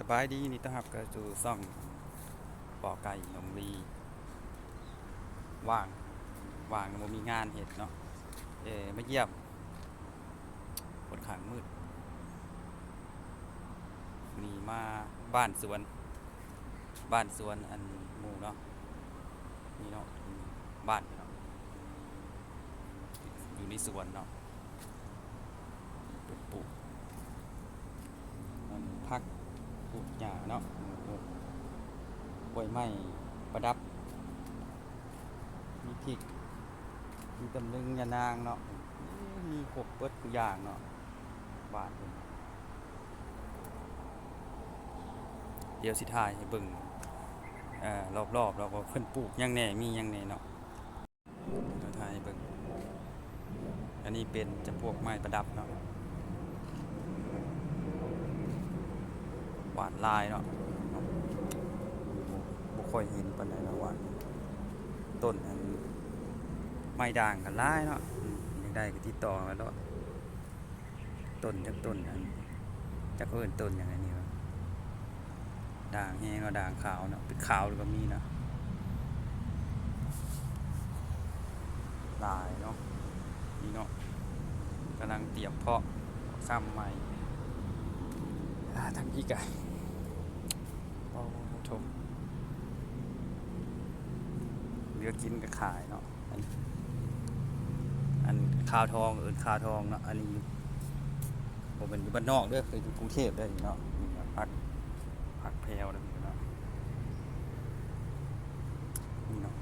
สบายดีนี่ต้อนรับกระจูซ่องปอไก่หนองลีว่างว่างบ่มีงานเห็ดเนาะเออมาเยี่ยมคนขางมืดมีมาบ้านสวน บ้านสวนอันหมู่เนาะนี่เนาะบ้านเนาะอยู่ในสวนเนาะปลูกปลูกอันพัก ป ลูกหญ้าเนาะปลูกล้วยไม้ประดับ มีพริก มีตำลึงยานางเนาะ มีครบเบิดทุกอย่างเนาะบานเดี๋ยวสิถ่ายให้เบิ่งอ่อรอบๆแล้วว่าเพิ่นปลูกยังแน่มียังแน่เนาะเดี๋ยวถ่ายให้เบิ่งอันนี้เป็นจำพวกไม้ประดับเนาะ หวานลายเนาะบ่บ่ค่อยเห็นปานใดเนาะหวานต้นอันไม้ด่างกันลายเนาะยากได้ก็ติดต่อมาแล้วต้นจักต้นอันจักเอิ้นต้นหยังไงนี่วะด่างแห้งเนาะด่างขาวเนาะเป็นขาวแล้วก็มีเนาะลายเนาะนี่เนาะกำลังเตรียมเพาะซ้ำใหม่อ่าทางอีกอะโอ้ ชมเหลือกินก็ขายเนาะอันอันข้าวทองเอินข้าวทองเนาะอันนี้ผมเป็นอยู่บ้านนอกด้อเคยอยู่กรุงเทพได้อยู่เนาะพักพักแพรวแล้วนี่เนาะนี่เนาะ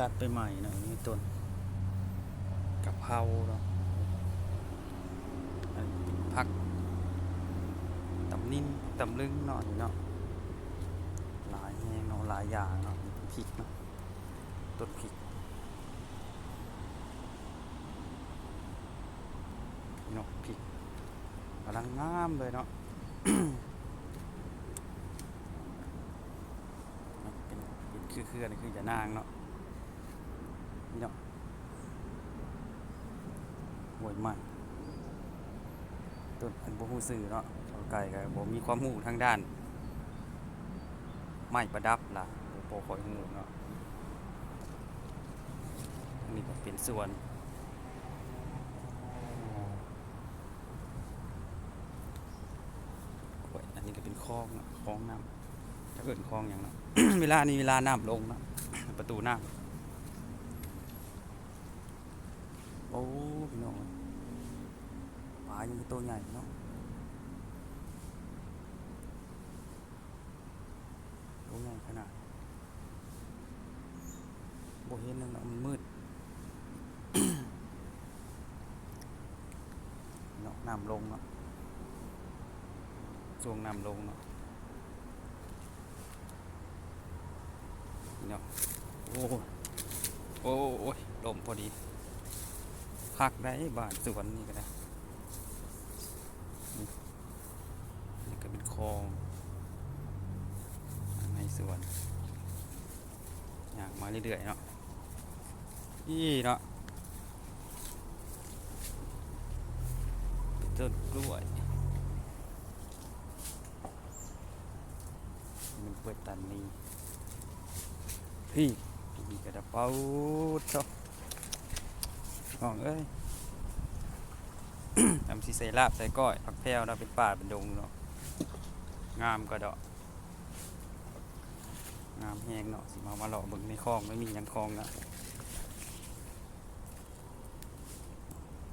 ตัดไปใหม่นะอันนี่ต้นกะเพราเนาะ อักตำนิ่นตำลึงเนาะนี่เนาะหลายแหงเนาะหลายอย่างเนาะนี่เป็นพริกเนาะต้นพริกเนาะพริกกำลังงามเลยเนาะเป็นเป็นคือคืออันนี้คือจะนางเนาะเนาะหวยใหม่ ต้นอันบ่ฮู้ซื้อเนาะเอาไก่ก็บ่มีความรู้ทางด้าน ไม้ประดับล่ะบ่ค่อยฮู้เนาะอันนี้ก็เป็นส่วนอันนี้ก็เป็นคลองคลองน้ำถ้าเกิดคลองหยังเนาะเวลานี้เวลาน้ำลงนะประตูน้ำโอ้พี่น้องายังตัวใหญ่เนาะตัวใหญ่ขนาดโบเห็นนั่นเนาะมันมืดเนาะน้ำลงเนาะช่วงน้ำลงเนาะเนาะโอ้โอ้โอ้ยลมพอดีพักได้บ้านสวนนี่ก็ได้นี่นี่ก็เป็นค ลองในสวนอยางมาเรื่อยๆเนาะนี่เนาะเป็นต้นกล้วยมันเปิดตันนี้พี่พี่กระเป๋าเจ้าน้องเอ้ยทำสิใส่ลาบใส่ก้อยผักแพรวเนาะเป็นป่าเป็นดงเนาะ งามก็ดอกงามแหงเนาะสิมามาหล่อบิ่งในคลองไม่มียังคลองนะ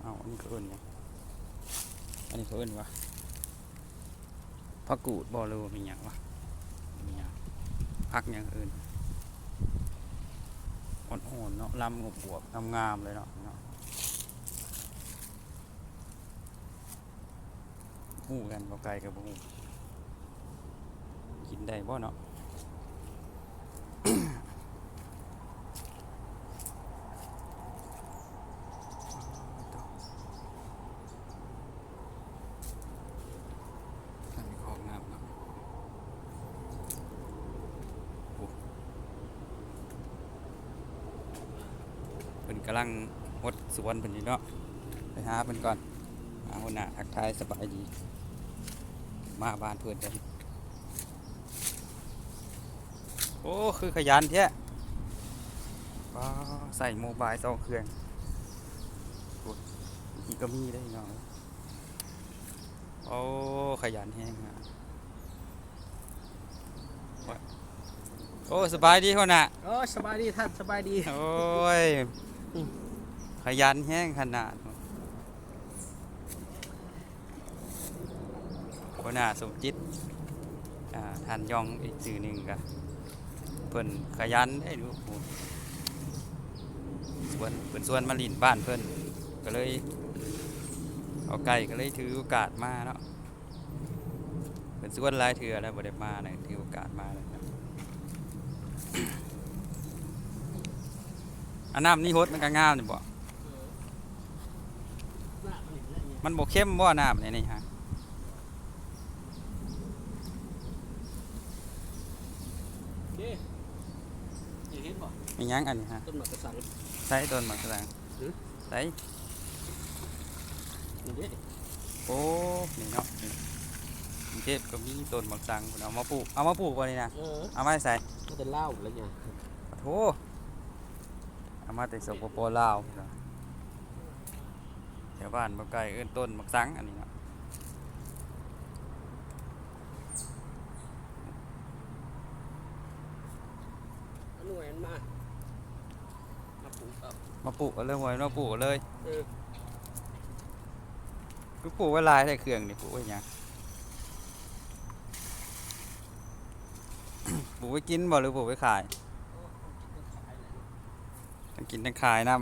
เอาอันนี้เขาเอิ้นหยังอันนี้เขาเอิ้นว่าผักกูดบ่หรู้ว่ามีหยังวะมีหยังผักหยังเอิ้นอ่อนๆเนาะลำอวบๆงามๆเลยเนาะเนาะหูกันบ่ไกลกับบ่หู กินได้บ่เนาะอันนี้ของน้ำเนาะโอ้เพิ่นกำลังหดสวนเพิ่นนี่เนาะไปหาเพิ่นก่อนหาหัวหน้าทักทายสบายดี มาบ้านเพิ่อนเด้ อโอ้คือขยันแท้ว้าใส่โมบายสองเครื่องโอ้ยอีกก็มีได้เนาะโอ้ขยันแฮงฮะว่าโอ้สบายดีคนน่ะโอ้สบายดีท่านสบายดี โอ้ย ขยันแห้งขนาดคนน่ะสมจิตอ่าท่านยองอีกสื่อหนึ่งกะ เพิ่นขยันได้ดูสวนเพิ่นสวนมาลินบ้านเพิ่นก็เลย เอาไก่ก็เลยถือโอกาสมาเนาะเพิ่นสวนหลายเถื่อแล้วบ่ได้มาเลยถือโอกาสมาเลยอันน้ำนี่ฮดมันก็งามนี่บ่มันบ่เข้มบ่น้ำนี่นี่ฮะ เด้ยังเห็นบ่ มีหยังอันนี้ฮะต้นหมากกระสังใส่ต้นมะกระสังหือใส่นี่เด้โอ้นี่เนาะนี่กรุงเทพก็มีต้นมะกระสังพุ่นเอามาปลูกเอามาปลูกบ่นี่นะเออเอามาใส่มันจะเล่าแล้วไงโธ่เอามาแต่สปปลาวพุ่นน่ะแถวบ้านบ่ไกลเอิ้นต้นมะกระสังอันนี้เนาะเอาหน่วยมันมามาปลูกเอา มาปลูกเอาเลยหวยมาปลูกเอาเลยเออ คือปลูกไว้หลายได้เครื่องนี่ปลูกไว้หยัง ปลูกไว้กินบ่หรือปลูกไว้ขายทั้งกินทั้งขายน้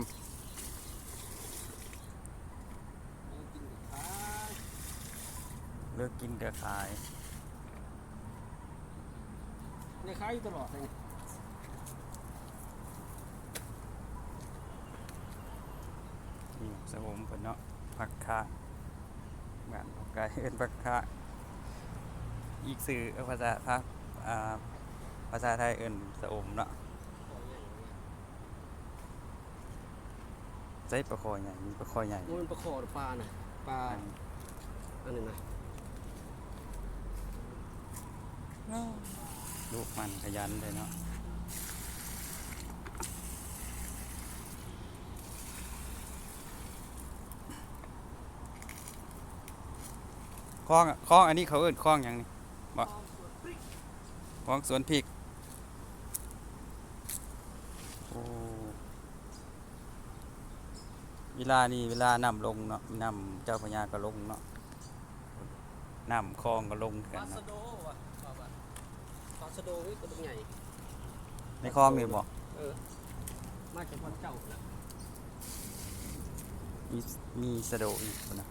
เอากินกับข้าวำเลือกกินเดือขาย ในข้าวอยู่ตลอดเลย นี่ สะมเพิ่นเนาะผักคะงานของกายเอิ้นผักคะอีกสื่อภาษาภาคอ่าภาษาไทยเอิ้นสะอมเนาะใช้ปลาคอใหญ่มีปลาคอใหญ่มันปลาคอหรือปลาน่ะปลาอันนี้นะลูกมันขยันเลยเนาะ คลองอะคลองอันนี้เขาเอิ้นคลองหยังนี่บ่คลองสวนพริกโอ้เวลานี่เวลาน้ำลงเนาะน้ำเจ้าพระยาก็ลงเนาะน้ำคลองก็ลงปกันลาสะเนาะโดว่ะปลาแบบปลาสะโดนี่ตัวใหญ่ในคลองมีบ่เออมาจากพ่อเจ้าน่ะมีมีสะโดอีกพุ่นนะ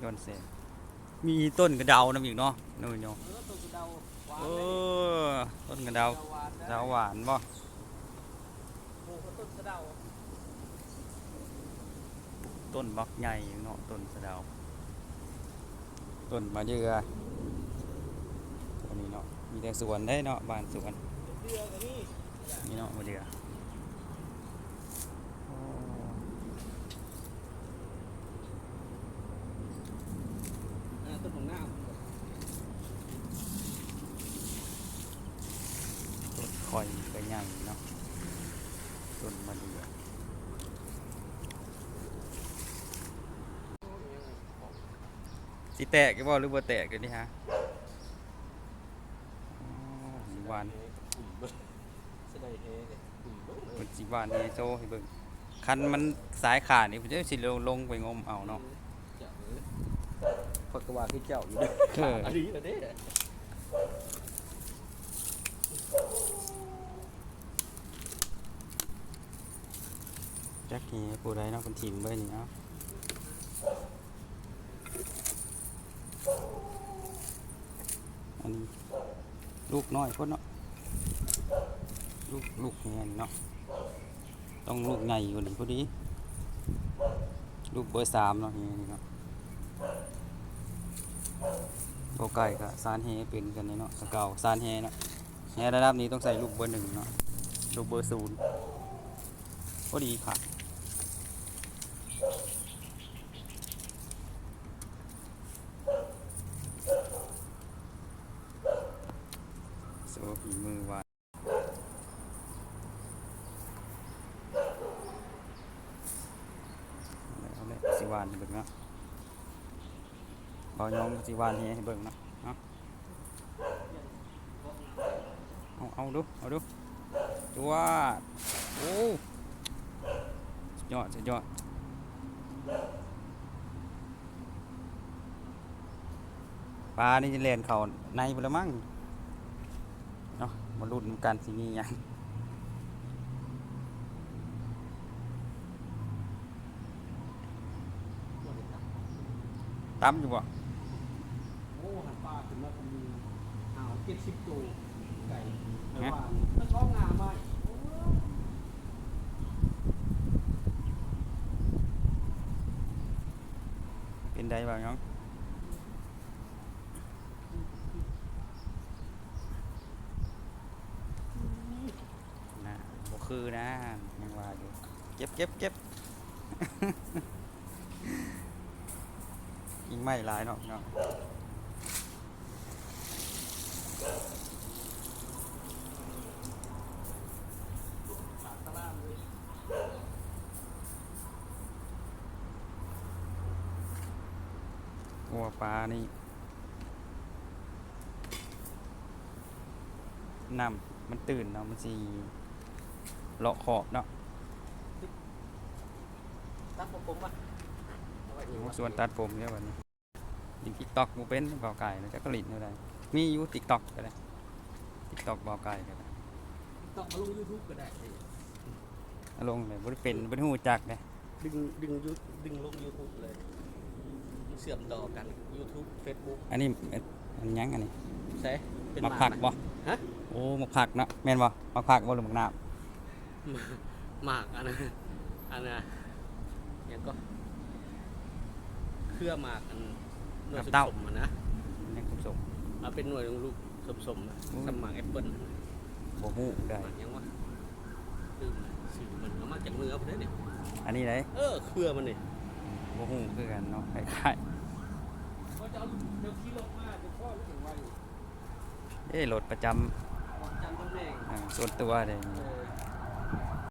โยนเสกมีต้นกระเดาน้ำอีกเนาะนู่นเนาะเออตัวกระเดาหวานเอเลยอต้นกระเดาหวานนะเดาหวานบ่ปลูกกับต้นกระเดาต้นบักใหญ่เนาะต้นสะเดาต้นมะเดือตัวนี้เนาะมีแต่สวนได้เนาะบ้านสวนเดือกับนี่นี่เนาะมะเดือโอ้ อ่าต้นของหน้า ต้นคอยก็ใหญ่เนาะต้นมะเดือ สิแตกก็บ่หรือบ่แตกเดี๋ยวนี้ฮะอ๋อหวานสดายเฮเลยอุ่มเบิ่งมันสิหวานให้โซให้เบิ่งคันมันสายขาดนี่ผมจะสิลงลงไปงมเอาเนาะเจ้าเอ้ยพอกว่าคือเจ้าอยู่เด้เอออันนี้ละเด้จักนี่ผู้ใดเนาะคนถิ่มเบิ่นี่เนาะ อันนี้ลูกน้อยพ่นเนาะลูกลูกแหนเนาะต้องลูกใหญ่กว่านี้พอดี ลูกเบอร์สามเนาะนี่เนาะโบไก่กับซานเฮเป็นกันนี่เนาะเก่าซานเฮเนาะแฮระดับนี้ต้องใส่ลูกเบอร์หนึ่งเนาะลูกเบอร์ศูนย์ก็ดีค่ะโซฝีมือว่าเอาเลยสิวานให้เบิ่งเนาะ บอยองสิวานเฮให้เบิ่งนะเอาเอาดู เอาดูจวโอ้สุดยอดสุดยอดปลานี่จะเล่นเขาในไปแล้วมั้งเนาะมาลุ้นกันสิมีหยังตั้มอยู่บ่ โอ้หันปลาถึงมามีหาวเจ็ด สิบตัวไก่แต่ว่าถ้าก้องงาไม่โอ้เป็นได้บ่น้องนะบ่คือนะยังว่าอยู่เก็บเก็บเก็บยิงไม่หลายเนาะเนาะ ปากตะล่างเลย หัวปลานี่น้ำมันตื่นเนาะมันสิเลาะขอบเนาะตัดผมผมป่ะเอาไว้อนี่ยู่วะส่วนตัดผมเนี่ยวันนี้ยิงทิกตอกมูเป็นเบาไก่นะจักกะลิดนี่ได้ มีอยู่ทิกตอกก็ได้ทิกตอกเบาไก่ก็ได้ต้องเอาลงยูทูบก็ได้นี่เอาลงเลยบ่ได้เป็นบ่ได้ฮู้จักเลยดึงดึงยูดึงลงยูทูบเลย เสื่อมต่อกัน YouTube Facebook อันนี้อันหยังอันนี้ใช่เป็นมักผักหบ่ฮะโอ้มักผักเนาะแม่นบ่มักผักบ่หรือมักน้ำหมากอันนั้นอันน่ะยังก็เครือหมากอันหน่วยสมๆอะนะนี่คุณส่ง เอาเป็นหน่วยลูกสมๆอะอืม สมหมากแอปเปิ้ลบ่ฮู้ได้หมากยังวะลืมเลยสื่อมันเอามาจากเนื้อไปเลยเนี่ยอันนี้ได้เออเครือมันเนี่ยบ่ฮู้คือกันเนาะคล้ายว่าจะเอาเดี๋ยวขี่รถมาเดี๋ยวพ่อรู้สึกว่าอยู่ๆเอ้รถประจำออกจำตำแหน่งอ่าส่วนตัวเด้เออ